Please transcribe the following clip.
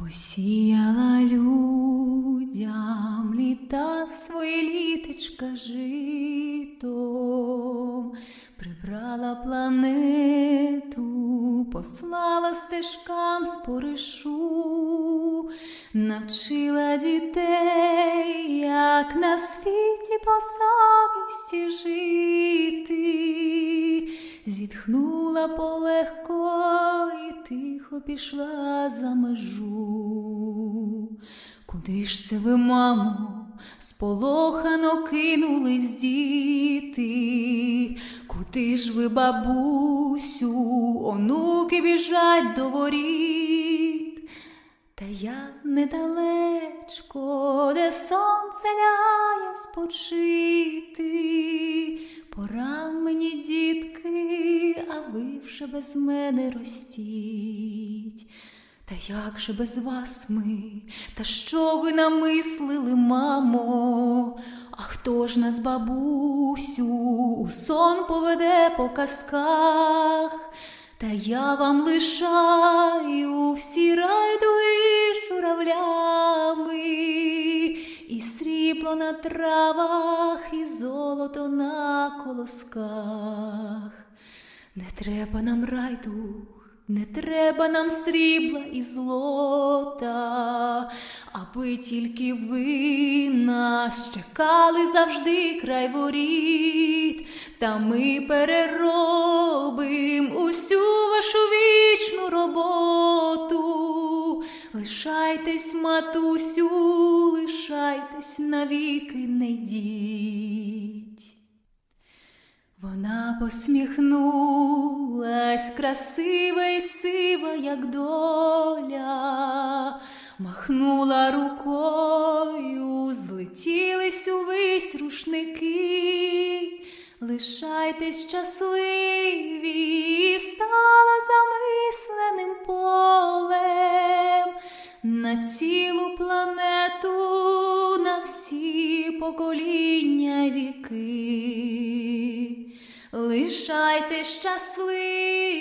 Посіяла людям літа свої літочка житом, прибрала планету, послала стежкам споришу, навчила дітей, як на світі по совісті жити, зітхнула полегко і тихо пішла за межу. Куди ж це ви, мамо, сполохано кинулись діти? Куди ж ви, бабусю, онуки біжать до воріт? Та я недалечко, де сонце лягає спочити. Пора мені, дітки, а ви без мене ростіть. Та як же без вас ми? Та що ви намислили, мамо? А хто ж нас, бабусю, у сон поведе по казках? Та я вам лишаю всі райдуги журавлями, і срібло на травах, і золото на колосках. Не треба нам райдух, не треба нам срібла і злота, аби тільки ви нас чекали завжди край воріт, та ми переробим усю вашу вічну роботу. Лишайтесь, матусю, лишайтесь навіки, не йдіть. Вона посміхнулась, красива й сива, як доля, махнула рукою, злетілись увесь рушники, лишайтесь щасливі, стала замисленим полем на цілу планету, на всі покоління віки. Лишайте щасливі